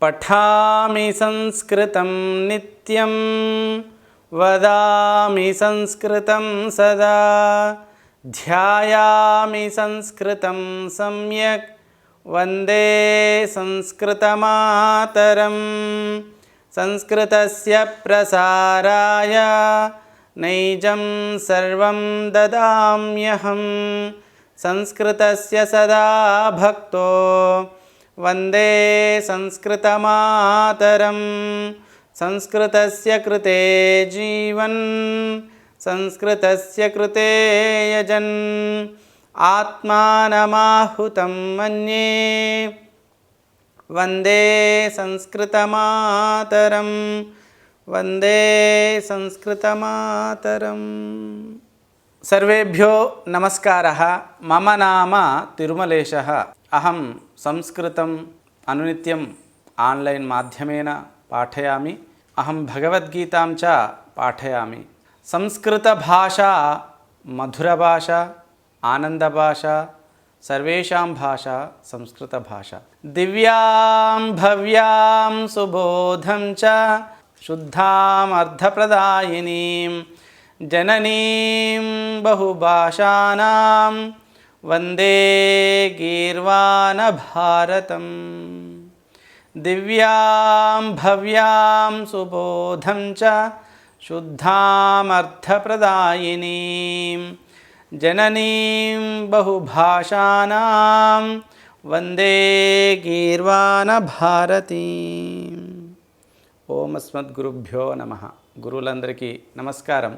पठामि संस्कृतं नित्यं वदामि संस्कृतं सदा ध्यायामि संस्कृतं सम्यक् वन्दे संस्कृतमातरं संस्कृतस्य प्रसाराय नैजं सर्वं ददाम्यहं संस्कृतस्य सदा भक्तो వందే సంస్కృతమాతరం. సంస్కృతస్య కృతే జీవన్. సంస్కృతస్య కృతే యజన్. ఆత్మానమాహుతం మన్యే. వందే సంస్కృతమాతరం. వందే సంస్కృతమాతరం. సర్వేభ్యో నమస్కార. మమ నామ తిరుమలేశ. అహం సంస్కృతం అనునిత్యం ఆన్లైన్ మాధ్యమేన పాఠయామి. అహం భగవద్గీతాం చ పాఠయామి. సంస్కృతభాషా మధురభాష ఆనందభాష సర్వేషాం భాష సంస్కృతభాష దివ్యాం భవ్యాం సుబోధం చ శుద్ధామర్థప్రదాయినీం జననీం బహుభాషానాం వందే గీర్వాణభారతం దివ్యాం భవ్యాం సుబోధం చ శుద్ధామర్థప్రదాయినీం. జననీం బహుభాషానాం వందే గీర్వాణభారతీం ఓం అస్మద్గురుభ్యో నమ. గురువులందరికీ నమస్కారం.